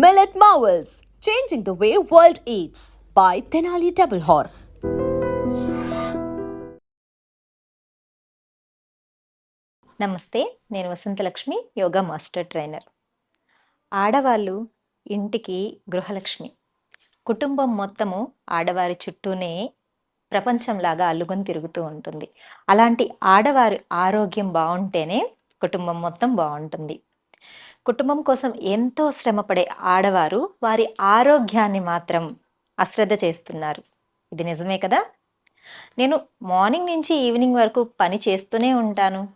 Millet Marvels, changing the way world eats by Tenali Double Horse. నమస్తే నేను Vasanthalakshmi yoga master trainer. ఆడవాళ్ళు ఇంటికి గృహలక్ష్మి. కుటుంబం మొత్తము ఆడవారి చుట్టూనే ప్రపంచంలాగా అల్లుకొని తిరుగుతూ ఉంటుంది. అలాంటి ఆడవారి ఆరోగ్యం బాగుంటేనే కుటుంబం మొత్తం బాగుంటుంది. కుటుంబం కోసం ఎంతో శ్రమపడే ఆడవారు వారి ఆరోగ్యాన్ని మాత్రం అశ్రద్ధ చేస్తున్నారు. ఇది నిజమే కదా? నేను మార్నింగ్ నుంచి ఈవినింగ్ వరకు పని చేస్తూనే ఉంటాను.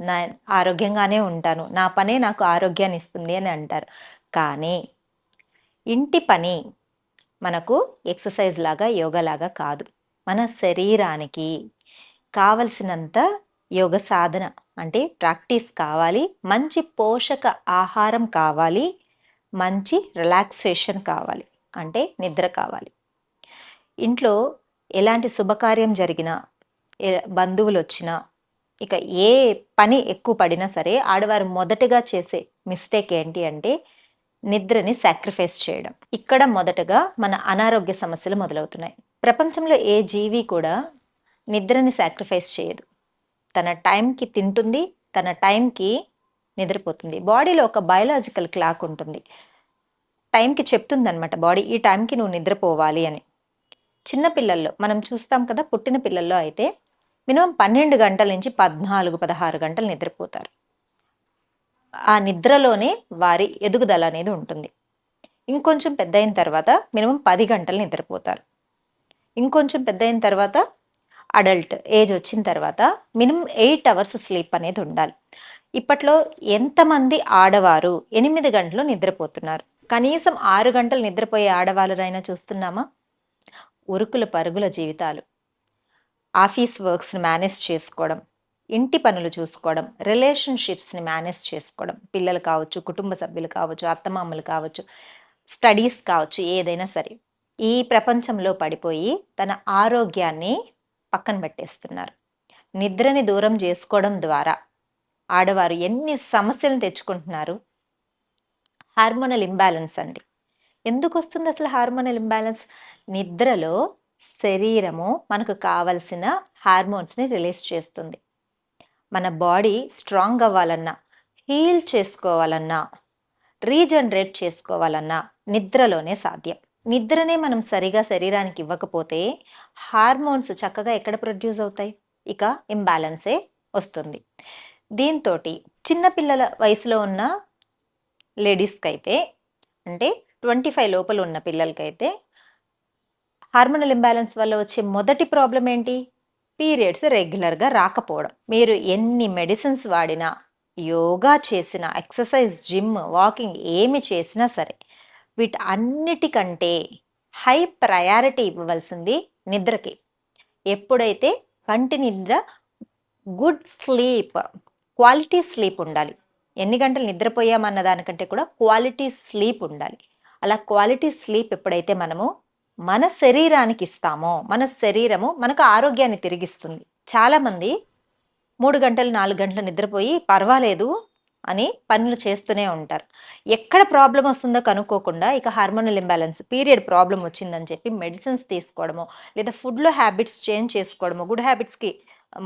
నా ఆరోగ్యంగానే ఉంటాను. నా పనే నాకు ఆరోగ్యాన్ని ఇస్తుంది అని అంటారు. కానీ ఇంటి పని మనకు ఎక్సర్సైజ్ లాగా యోగా లాగా కాదు. మన శరీరానికి కావలసినంత యోగ సాధన అంటే ప్రాక్టీస్ కావాలి మంచి పోషక ఆహారం కావాలి మంచి రిలాక్సేషన్ కావాలి అంటే నిద్ర కావాలి. ఇంట్లో ఎలాంటి శుభకార్యం జరిగినా బంధువులు వచ్చినా ఇక ఏ పని ఎక్కువ పడినా సరే ఆడవారు మొదటగా చేసే మిస్టేక్ ఏంటి అంటే నిద్రని సాక్రిఫైస్ చేయడం. ఇక్కడ మొదటగా మన అనారోగ్య సమస్యలు మొదలవుతున్నాయి. ప్రపంచంలో ఏ జీవి కూడా నిద్రని సాక్రిఫైస్ చేయదు. తన టైంకి తింటుంది తన టైంకి నిద్రపోతుంది. బాడీలో ఒక బయలాజికల్ క్లాక్ ఉంటుంది. టైంకి చెప్తుంది అనమాట బాడీ ఈ టైంకి నువ్వు నిద్రపోవాలి అని. చిన్న పిల్లల్లో మనం చూస్తాం కదా పుట్టిన పిల్లల్లో అయితే మినిమం పన్నెండు గంటల నుంచి పద్నాలుగు పదహారు గంటలు నిద్రపోతారు. ఆ నిద్రలోనే వారి ఎదుగుదల అనేది ఉంటుంది. ఇంకొంచెం పెద్ద అయిన తర్వాత మినిమం పది గంటలు నిద్రపోతారు. ఇంకొంచెం పెద్ద అయిన తర్వాత అడల్ట్ ఏజ్ వచ్చిన తర్వాత మినిమం ఎయిట్ అవర్స్ స్లీప్ అనేది ఉండాలి. ఇప్పట్లో ఎంతమంది ఆడవారు ఎనిమిది గంటలు నిద్రపోతున్నారు? కనీసం ఆరు గంటలు నిద్రపోయే ఆడవాళ్ళనైనా చూస్తున్నామా? ఉరుకుల పరుగుల జీవితాలు. ఆఫీస్ వర్క్స్ని మేనేజ్ చేసుకోవడం ఇంటి పనులు చూసుకోవడం రిలేషన్షిప్స్ని మేనేజ్ చేసుకోవడం పిల్లలు కావచ్చు కుటుంబ సభ్యులు కావచ్చు అత్తమామలు కావచ్చు స్టడీస్ కావచ్చు ఏదైనా సరే. ఈ ప్రపంచంలో పడిపోయి తన ఆరోగ్యాన్ని పక్కన పెట్టేస్తున్నారు నిద్రని దూరం చేసుకోవడం ద్వారా ఆడవారు ఎన్ని సమస్యలను తెచ్చుకుంటున్నారు? హార్మోనల్ ఇంబ్యాలెన్స్ అండి. ఎందుకు వస్తుంది అసలు హార్మోనల్ ఇంబ్యాలెన్స్? నిద్రలో శరీరము మనకు కావలసిన హార్మోన్స్ని రిలీజ్ చేస్తుంది. మన బాడీ స్ట్రాంగ్ అవ్వాలన్నా హీల్ చేసుకోవాలన్నా రీజనరేట్ చేసుకోవాలన్నా నిద్రలోనే సాధ్యం. నిద్రనే మనం సరిగా శరీరానికి ఇవ్వకపోతే హార్మోన్స్ చక్కగా ఎక్కడ ప్రొడ్యూస్ అవుతాయి? ఇక ఇంబ్యాలెన్సే వస్తుంది. దీంతో చిన్నపిల్లల వయసులో ఉన్న లేడీస్కి అయితే అంటే ట్వంటీ ఫైవ్ లోపల ఉన్న పిల్లలకైతే హార్మోనల్ ఇంబ్యాలెన్స్ వల్ల వచ్చే మొదటి ప్రాబ్లం ఏంటి? పీరియడ్స్ రెగ్యులర్గా రాకపోవడం. మీరు ఎన్ని మెడిసిన్స్ వాడినా యోగా చేసిన ఎక్సర్సైజ్ జిమ్ వాకింగ్ ఏమి చేసినా సరే వీటి అన్నిటికంటే హై ప్రయారిటీ ఇవ్వవలసింది నిద్రకి. ఎప్పుడైతే కంటి నిద్ర గుడ్ స్లీప్ క్వాలిటీ స్లీప్ ఉండాలి. ఎన్ని గంటలు నిద్రపోయామన్న దానికంటే కూడా క్వాలిటీ స్లీప్ ఉండాలి. అలా క్వాలిటీ స్లీప్ ఎప్పుడైతే మనము మన శరీరానికి ఇస్తామో మన శరీరము మనకు ఆరోగ్యాన్ని తిరిగిస్తుంది. చాలామంది మూడు గంటలు నాలుగు గంటలు నిద్రపోయి పర్వాలేదు అని పనులు చేస్తూనే ఉంటారు. ఎక్కడ ప్రాబ్లం వస్తుందో కనుక్కోకుండా ఇక హార్మోనల్ ఇంబ్యాలెన్స్ పీరియడ్ ప్రాబ్లం వచ్చిందని చెప్పి మెడిసిన్స్ తీసుకోవడమో లేదా ఫుడ్లో హ్యాబిట్స్ చేంజ్ చేసుకోవడము గుడ్ హ్యాబిట్స్కి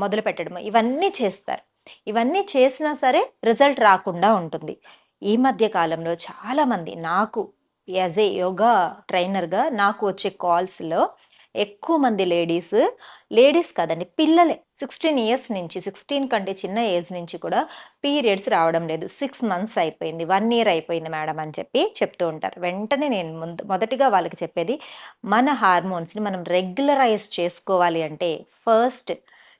మొదలు పెట్టడము ఇవన్నీ చేస్తారు. ఇవన్నీ చేసినా సరే రిజల్ట్ రాకుండా ఉంటుంది. ఈ మధ్య కాలంలో చాలామంది నాకు యాజ్ ఏ యోగా ట్రైనర్గా నాకు వచ్చే కాల్స్లో ఎక్కువ మంది లేడీస్ లేడీస్ కాదండి పిల్లలే. సిక్స్టీన్ ఇయర్స్ నుంచి సిక్స్టీన్ కంటే చిన్న ఏజ్ నుంచి కూడా పీరియడ్స్ రావడం లేదు. సిక్స్ మంత్స్ అయిపోయింది వన్ ఇయర్ అయిపోయింది మేడం అని చెప్పి చెప్తూ ఉంటారు. వెంటనే నేను ముందు మొదటిగా వాళ్ళకి చెప్పేది మన హార్మోన్స్ని మనం రెగ్యులరైజ్ చేసుకోవాలి అంటే ఫస్ట్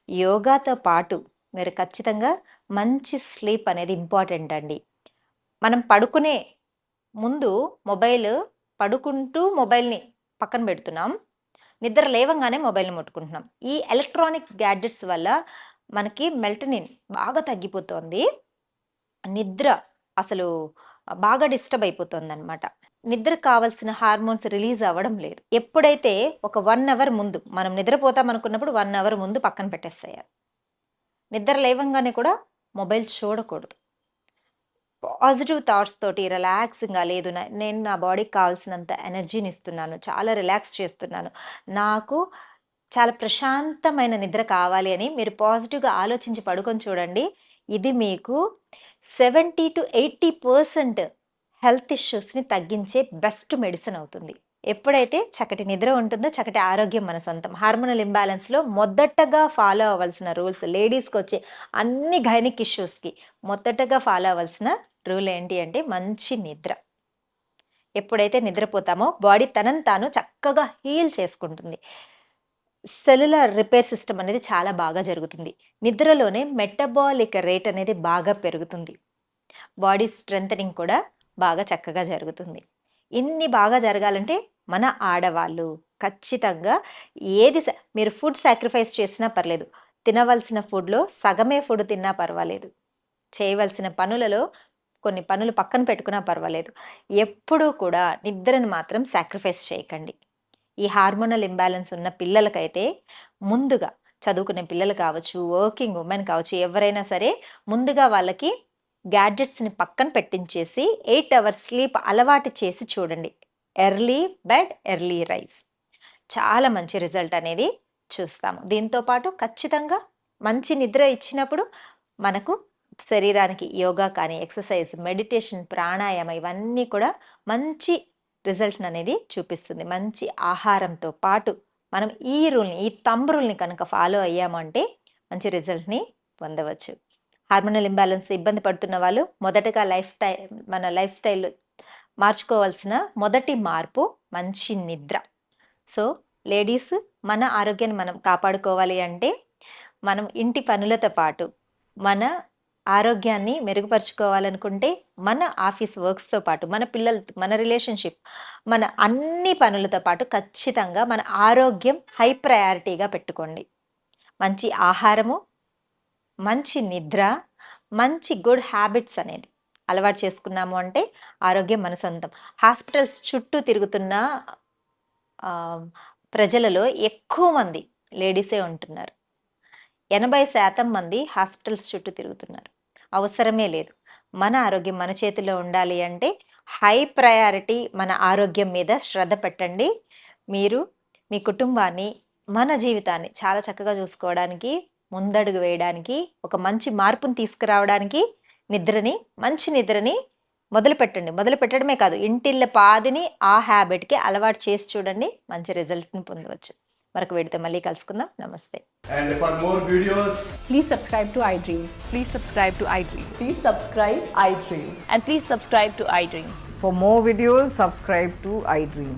యోగాతో పాటు మీరు ఖచ్చితంగా మంచి స్లీప్ అనేది ఇంపార్టెంట్ అండి. మనం పడుకునే ముందు మొబైల్ పడుకుంటూ మొబైల్ని పక్కన పెడుతున్నాం. నిద్ర లేవంగానే మొబైల్ని ముట్టుకుంటున్నాం. ఈ ఎలక్ట్రానిక్ గ్యాడ్జెట్స్ వల్ల మనకి మెల్టనిన్ బాగా తగ్గిపోతుంది. నిద్ర అసలు బాగా డిస్టర్బ్ అయిపోతుంది అనమాట నిద్ర కావాల్సిన హార్మోన్స్ రిలీజ్ అవ్వడం లేదు. ఎప్పుడైతే ఒక వన్ అవర్ ముందు మనం నిద్రపోతాం అనుకున్నప్పుడు వన్ అవర్ ముందు పక్కన పెట్టేసేయాలి. నిద్ర లేవంగానే కూడా మొబైల్ చూడకూడదు. పాజిటివ్ థాట్స్ తోటి రిలాక్సింగ్‌గా లేదు నేను నా బాడీకి కావాల్సినంత ఎనర్జీని ఇస్తున్నాను. చాలా రిలాక్స్ చేస్తున్నాను. నాకు చాలా ప్రశాంతమైన నిద్ర కావాలి అని మీరు పాజిటివ్‌గా ఆలోచించి పడుకొని చూడండి. ఇది మీకు 70-80% హెల్త్ ఇష్యూస్‌ని తగ్గించే బెస్ట్ మెడిసిన్ అవుతుంది. ఎప్పుడైతే చక్కటి నిద్ర ఉంటుందో చక్కటి ఆరోగ్యం మన సొంతం. హార్మోనల్ ఇంబ్యాలెన్స్లో మొదటగా ఫాలో అవ్వాల్సిన రూల్స్ లేడీస్కి వచ్చే అన్ని గైనిక్ ఇష్యూస్‌కి మొదటగా ఫాలో అవ్వాల్సిన రూల్ ఏంటి అంటే మంచి నిద్ర. ఎప్పుడైతే నిద్రపోతామో బాడీ తనని తాను చక్కగా హీల్ చేసుకుంటుంది. సెల్యులార్ రిపేర్ సిస్టమ్ అనేది చాలా బాగా జరుగుతుంది. నిద్రలోనే మెటబాలిక్ రేట్ అనేది బాగా పెరుగుతుంది. బాడీ స్ట్రెంథనింగ్ కూడా బాగా చక్కగా జరుగుతుంది. ఇన్ని బాగా జరగాలంటే మన ఆడవాళ్ళు ఖచ్చితంగా ఏది స మీరు ఫుడ్ సాక్రిఫైస్ చేసినా పర్లేదు. తినవలసిన ఫుడ్‌లో సగమే ఫుడ్ తిన్నా పర్వాలేదు. చేయవలసిన పనులలో కొన్ని పనులు పక్కన పెట్టుకున్నా పర్వాలేదు. ఎప్పుడూ కూడా నిద్రను మాత్రం సాక్రిఫైస్ చేయకండి. ఈ హార్మోనల్ ఇంబ్యాలెన్స్ ఉన్న పిల్లలకైతే ముందుగా చదువుకునే పిల్లలు కావచ్చు, వర్కింగ్ ఉమెన్ కావచ్చు, ఎవరైనా సరే ముందుగా వాళ్ళకి గ్యాడ్జెట్స్‌ని పక్కన పెట్టించేసి ఎయిట్ అవర్స్ స్లీప్ అలవాటు చేసి చూడండి. Early bed, early rise. చాలా మంచి రిజల్ట్ అనేది చూస్తాము. దీంతో పాటు ఖచ్చితంగా మంచి నిద్ర ఇచ్చినప్పుడు మనకు శరీరానికి యోగా కానీ, ఎక్సర్సైజ్, మెడిటేషన్, ప్రాణాయామం ఇవన్నీ కూడా మంచి రిజల్ట్‌ననేది చూపిస్తుంది. మంచి ఆహారంతో పాటు మనం ఈ రూల్‌ని, ఈ తంబ్ రూల్‌ని కనుక ఫాలో అయ్యామంటే మంచి రిజల్ట్‌ని పొందవచ్చు. హార్మోనల్ ఇంబ్యాలెన్స్ ఇబ్బంది పడుతున్న వాళ్ళు మొదటగా లైఫ్ స్టైల్ మన లైఫ్ స్టైల్ మార్చుకోవాల్సిన మొదటి మార్పు మంచి నిద్ర. సో, లేడీస్ మన ఆరోగ్యాన్ని మనం కాపాడుకోవాలి అంటే మనం ఇంటి పనులతో పాటు మన ఆరోగ్యాన్ని మెరుగుపరుచుకోవాలనుకుంటే మన ఆఫీస్ వర్క్స్‌తో పాటు మన పిల్లలతో మన రిలేషన్‌షిప్ మన అన్ని పనులతో పాటు ఖచ్చితంగా మన ఆరోగ్యం హై ప్రయారిటీగా పెట్టుకోండి. మంచి ఆహారము, మంచి నిద్ర, మంచి గుడ్ హ్యాబిట్స్ అనేది అలవాటు చేసుకున్నాము అంటే ఆరోగ్యం మన సొంతం. హాస్పిటల్స్ చుట్టూ తిరుగుతున్న ప్రజలలో ఎక్కువ మంది లేడీసే ఉంటున్నారు. 80% మంది హాస్పిటల్స్ చుట్టూ తిరుగుతున్నారు. అవసరమే లేదు. మన ఆరోగ్యం మన చేతిలో ఉండాలి అంటే హై ప్రయారిటీ మన ఆరోగ్యం మీద శ్రద్ధ పెట్టండి. మీరు మీ కుటుంబాన్ని, మన జీవితాన్ని చాలా చక్కగా చూసుకోవడానికి, ముందడుగు వేయడానికి ఒక మంచి మార్పును తీసుకురావడానికి నిద్రని మంచి నిద్రని మొదలుపెట్టండి మొదలు పెట్టడమే కాదు ఇంటిళ్ళ పాదిని ఆ హ్యాబిట్కి అలవాటు చేసి చూడండి. మంచి రిజల్ట్ని పొందవచ్చు. మరొక వీడితో మళ్ళీ కలుసుకుందాం. నమస్తే. And for more videos please subscribe to I dream please subscribe to I dream please subscribe I dream and please subscribe to I dream for more videos subscribe to I dream